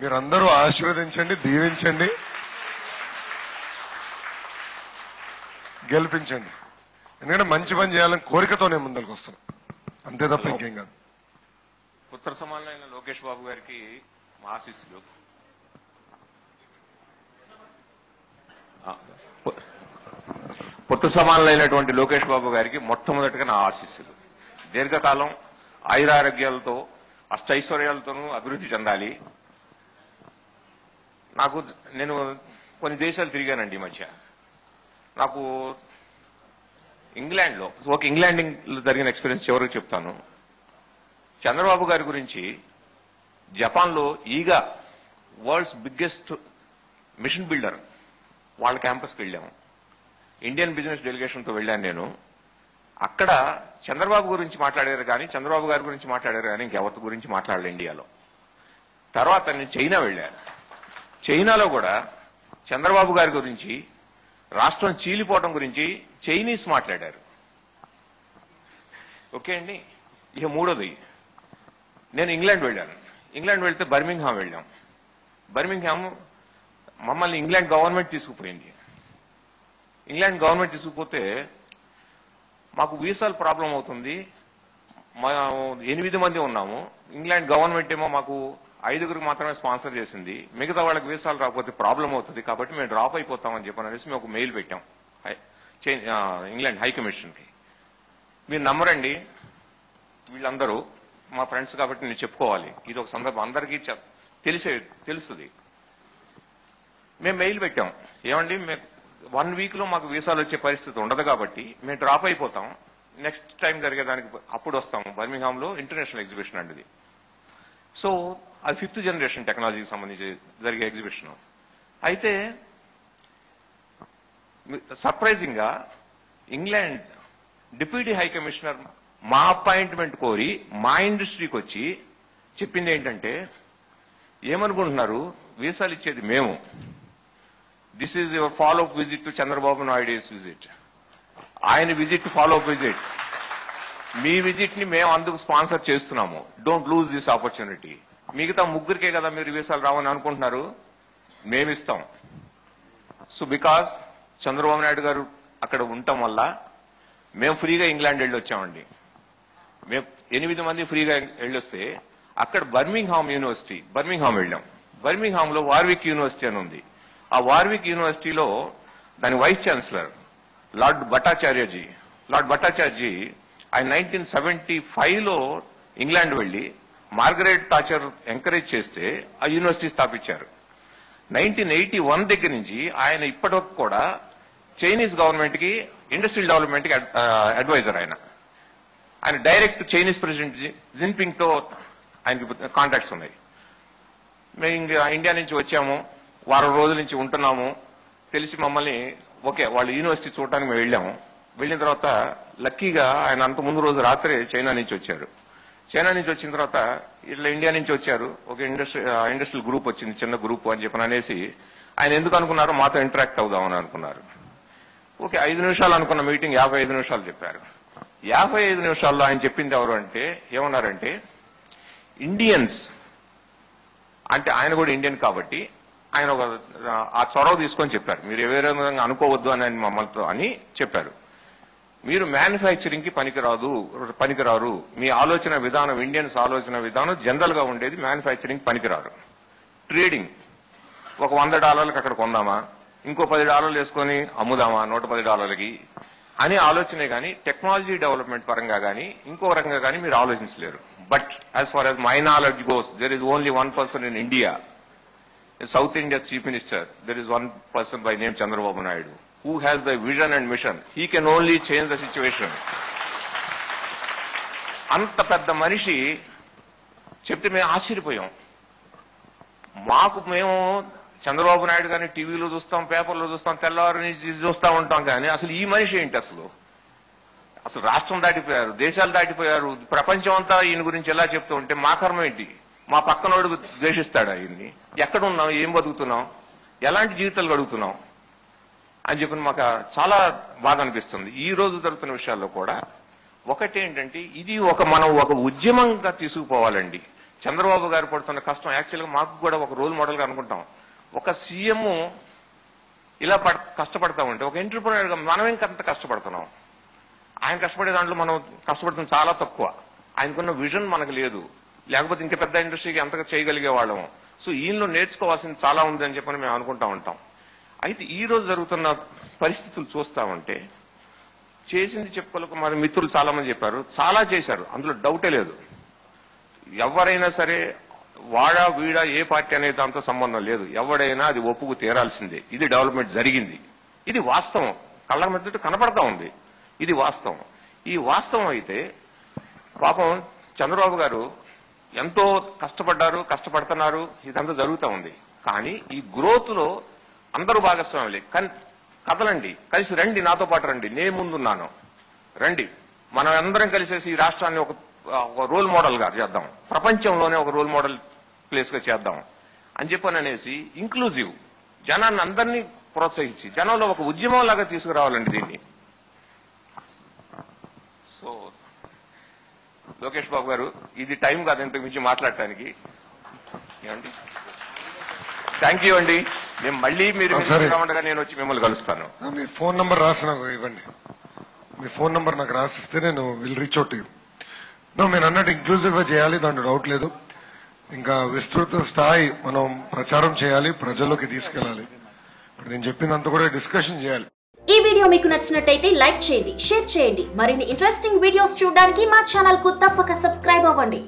మీరందరూ ఆశీర్వదించండి దీవించండి గెలిపించండి. ఎందుకంటే మంచి పని చేయాలని కోరికతోనే ముందరికి వస్తున్నాం అంతే తప్ప ఇంకేం కాదు. ఉత్తర సమానులైన లోకేష్ బాబు గారికి మా ఆశీస్సులు. ఆ, సమానులైనటువంటి లోకేష్ బాబు గారికి మొట్టమొదటిగా నా ఆశీస్సులు. దీర్ఘకాలం ఆయురారోగ్యాలతో అష్టైశ్వర్యాలతోనూ అభివృద్ధి చెందాలి. నాకు నేను కొన్ని దేశాలు తిరిగానండి ఈ మధ్య. నాకు ఇంగ్లాండ్లో ఒక ఇంగ్లాండ్ జరిగిన ఎక్స్పీరియన్స్ చివరికి చెప్తాను. చంద్రబాబు గారి గురించి జపాన్లో ఈగా వరల్డ్స్ బిగ్గెస్ట్ మిషన్ బిల్డర్ వాళ్ళ క్యాంపస్కి వెళ్ళాము. ఇండియన్ బిజినెస్ డెలిగేషన్తో వెళ్ళాను నేను. అక్కడ చంద్రబాబు గురించి మాట్లాడారు కానీ చంద్రబాబు గారి గురించి మాట్లాడారు కానీ ఇంకెవరి గురించి మాట్లాడలేదు ఇండియాలో. తర్వాత నేను చైనా వెళ్ళాను. చైనాలో కూడా చంద్రబాబు గారి గురించి రాష్ట్రం చీలిపోవటం గురించి చైనీస్ మాట్లాడారు. ఓకే అండి? ఇక మూడోది. నేను ఇంగ్లాండ్ వెళ్ళాను. ఇంగ్లాండ్ వెళ్తే బర్మింగ్హామ్ వెళ్ళాం. బర్మింగ్హామ్ మమ్మల్ని ఇంగ్లాండ్ గవర్నమెంట్ తీసుకుపోయింది. ఇంగ్లాండ్ గవర్నమెంట్ తీసుకుపోతే మాకు వీసాలు ప్రాబ్లం అవుతుంది. మా ఎనిమిది మంది ఉన్నాము. ఇంగ్లాండ్ గవర్నమెంట్ ఏమో మాకు ఐదుగురికి మాత్రమే స్పాన్సర్ చేసింది. మిగతా వాళ్ళకి వీసాలు రాకపోతే ప్రాబ్లం అవుతుంది. కాబట్టి మేము డ్రాప్ అయిపోతామని చెప్పని అనేసి మేము ఒక మెయిల్ పెట్టాం. ఇంగ్లాండ్ హై కమిషన్కి. మీరు నమ్మరండి. వీళ్ళందరూ మా ఫ్రెండ్స్ కాబట్టి నేను చెప్పుకోవాలి. ఇది ఒక సందర్భం అందరికీ తెలిసే తెలుస్తుంది. మేము మెయిల్ పెట్టాం. ఏమండి వన్ వీక్లో మాకు వీసాలు వచ్చే పరిస్థితి ఉండదు కాబట్టి మేము డ్రాప్ అయిపోతాం. నెక్స్ట్ టైం జరిగేదానికి అప్పుడు వస్తాము బర్మింగ్హామ్లో ఇంటర్నేషనల్ ఎగ్జిబిషన్ అండి ఇది. సో అది ఫిఫ్త్ జనరేషన్ టెక్నాలజీకి సంబంధించి జరిగే ఎగ్జిబిషన్. అయితే సర్ప్రైజింగ్గా ఇంగ్లాండ్ డిప్యూటీ హై కమిషనర్ మా అపాయింట్మెంట్ కోరి మా ఇండస్ట్రీకి వచ్చి చెప్పింది ఏంటంటే ఏమనుకుంటున్నారు? వీసాలు ఇచ్చేది మేము. This is your follow up visit to Chandrababu Naidu visit ఆయన విజిట్ ఫాలో అప్ విజిట్ మీ విజిట్ని మేము అందుకు స్పాన్సర్ చేస్తున్నాము. డోంట్ లూజ్ దిస్ ఆపర్చునిటీ మిగతా ముగ్గురికే కదా మీరు వీసాలు రావని అనుకుంటున్నారు? మేమిస్తాం. సో బికాస్ చంద్రబాబు నాయుడు గారు అక్కడ ఉండటం వల్ల మేము ఫ్రీగా ఇంగ్లాండ్ వెళ్ళి వచ్చామండి మేము ఎనిమిది మంది ఫ్రీగా వెళ్ళొస్తే అక్కడ బర్మింగ్హామ్ యూనివర్సిటీ బర్మింగ్హామ్ వెళ్ళాం. బర్మింగ్హామ్లో వార్విక్ యూనివర్సిటీ అని ఉంది. ఆ వార్విక్ యూనివర్సిటీలో దాని vice chancellor lord Bhattacharyaji lord Bhattacharyaji ఆయన నైన్టీన్ సెవెంటీ ఫైవ్లో ఇంగ్లాండ్ వెళ్ళి మార్గరెట్ టాచర్ ఎంకరేజ్ చేస్తే ఆ యూనివర్సిటీ స్థాపించారు. నైన్టీన్ ఎయిటీ వన్ దగ్గర నుంచి ఆయన ఇప్పటివరకు కూడా చైనీస్ గవర్నమెంట్కి ఇండస్ట్రియల్ డెవలప్మెంట్కి అడ్వైజర్ ఆయన. ఆయన డైరెక్ట్ చైనీస్ ప్రెసిడెంట్ జిన్పింగ్తో ఆయనకి కాంటాక్ట్స్ ఉన్నాయి. మేము ఇండియా నుంచి వచ్చాము వారం రోజుల నుంచి ఉంటున్నాము తెలిసి మమ్మల్ని ఓకే వాళ్ళ యూనివర్సిటీ చూడటానికి మేము వెళ్ళాము. వెళ్ళిన తర్వాత లక్కీగా ఆయన అంత ముందు రోజు రాత్రి చైనా నుంచి వచ్చారు. చైనా నుంచి వచ్చిన తర్వాత ఇట్లా ఇండియా నుంచి వచ్చారు. ఒక ఇండస్ట్రీ ఇండస్ట్రియల్ గ్రూప్ వచ్చింది చిన్న గ్రూప్ అని చెప్పని అనేసి ఆయన ఎందుకు అనుకున్నారో? మాతో ఇంటరాక్ట్ అవుదామని అనుకున్నారు. ఓకే ఐదు నిమిషాలు అనుకున్న మీటింగ్ యాభై ఐదు నిమిషాలు చెప్పారు. యాభై ఐదు నిమిషాల్లో ఆయన చెప్పింది ఎవరు అంటే ఏమన్నారంటే ఇండియన్స్ అంటే ఆయన కూడా ఇండియన్ కాబట్టి ఆయన ఒక ఆ చొరవ తీసుకొని చెప్పారు. మీరు ఏ విధంగా అనుకోవద్దు అని మమ్మల్తో అని చెప్పారు. మీరు మ్యానుఫ్యాక్చరింగ్కి పనికిరాదు పనికిరారు. మీ ఆలోచన విధానం ఇండియన్స్ ఆలోచన విధానం జనరల్గా ఉండేది మ్యానుఫ్యాక్చరింగ్ పనికిరారు. ట్రేడింగ్ ఒక వంద డాలర్లకు అక్కడ కొందామా? ఇంకో పది డాలర్లు వేసుకొని అమ్ముదామా? నూట పది డాలర్లకి? అని ఆలోచనే కానీ టెక్నాలజీ డెవలప్మెంట్ పరంగా కానీ ఇంకో రకంగా కానీ మీరు ఆలోచించలేరు. But as far as my knowledge goes there is only one person in India South India chief minister there is one person by name Chandrababu Naidu who has the vision and mission he can only change the situation. అంత పెద్ద మనిషి చెప్తే మేము ఆశ్చర్యపోయాం. మాకు మేము చంద్రబాబు నాయుడు గారిని టీవీలో చూస్తాం పేపర్లో చూస్తాం తెల్లవారు నుంచి చూస్తూ ఉంటాం కానీ అసలు ఈ మనిషి ఏంటి అసలు? అసలు రాష్ట్రం దాటిపోయారు దేశాలు దాటిపోయారు ప్రపంచం అంతా ఈయన గురించి ఎలా చెప్తూ ఉంటే మా కర్మ ఏంటి? మా పక్కనోడు ద్వేషిస్తాడు ఆయన్ని. ఎక్కడ ఉన్నాం ఏం బతుకుతున్నాం? ఎలాంటి జీవితాలు గడుగుతున్నాం అని చెప్పి మాకు చాలా బాధ అనిపిస్తుంది. ఈ రోజు జరుగుతున్న విషయాల్లో కూడా ఒకటేంటంటే ఇది ఒక మనం ఒక ఉద్యమంగా తీసుకుపోవాలండి. చంద్రబాబు గారు పడుతున్న కష్టం యాక్చువల్గా మాకు కూడా ఒక రోల్ మోడల్గా అనుకుంటాం. ఒక సీఎం ఇలా పడ కష్టపడతా ఉంటే ఒక ఎంటర్ప్రినర్గా మనం ఇంకంత కష్టపడుతున్నాం? ఆయన కష్టపడే దాంట్లో మనం కష్టపడుతుంది చాలా తక్కువ. ఆయనకున్న విజన్ మనకు లేదు. లేకపోతే ఇంకా పెద్ద ఇండస్ట్రీకి ఎంతగా చేయగలిగే వాళ్ళము సో ఈయనలో నేర్చుకోవాల్సింది చాలా ఉంది అని చెప్పని మేము అనుకుంటా ఉంటాం. అయితే ఈ రోజు జరుగుతున్న పరిస్థితులు చూస్తామంటే చేసింది చెప్పలకు మన మిత్రులు చాలా మంది చెప్పారు చాలా చేశారు అందులో డౌటే లేదు. ఎవరైనా సరే వాడా వీడా ఏ పార్టీ అనేది దాంతో సంబంధం లేదు. ఎవడైనా అది ఒప్పుకు తీరాల్సిందే. ఇది డెవలప్మెంట్ జరిగింది. ఇది వాస్తవం. కళ్ళ మెద్దట కనపడతా ఉంది. ఇది వాస్తవం. ఈ వాస్తవం అయితే పాపం చంద్రబాబు గారు ఎంతో కష్టపడ్డారు కష్టపడుతున్నారు ఇదంతా జరుగుతూ ఉంది. కానీ ఈ గ్రోత్లో అందరూ భాగస్వాములే. కానీ కదలండి. కలిసి రండి నాతో పాటు రండి. నేను ముందున్నాను. రండి. మనం అందరం కలిసేసి ఈ రాష్ట్రాన్ని ఒక ఒక రోల్ మోడల్గా చేద్దాం. ప్రపంచంలోనే ఒక రోల్ మోడల్ ప్లేస్గా చేద్దాం. అని చెప్పని అనేసి ఇంక్లూజివ్ జనాన్ని అందరినీ ప్రోత్సహించి జనంలో ఒక ఉద్యమం లాగా తీసుకురావాలండి దీన్ని. సో లోకేష్ బాబు గారు ఇది టైం కాదు ఇంతకు మించి మాట్లాడటానికి. ఏమండి? థ్యాంక్ యూ అండి. మేము మళ్ళీ మీరు. ఉండగా నేను వచ్చి మిమ్మల్ని కలుస్తాను. మీ ఫోన్ నంబర్ రాసి నాకు ఇవ్వండి. మీ ఫోన్ నంబర్ నాకు రాసిస్తే నేను విల్ రీచ్ అవుట్ నో నేను అన్నట్టు ఇంక్లూజివ్గా చేయాలి దాంట్లో డౌట్ లేదు. ఇంకా విస్తృత స్థాయి మనం ప్రచారం చేయాలి ప్రజల్లోకి తీసుకెళ్ళాలి. ఇప్పుడు నేను చెప్పినంత కూడా డిస్కషన్ చేయాలి. ఈ వీడియో మీకు నచ్చినట్టయితే లైక్ చేయండి షేర్ చేయండి. మరిన్ని ఇంట్రెస్టింగ్ వీడియోస్ చూడడానికి మా ఛానల్కు తప్పక సబ్స్క్రైబ్ అవ్వండి.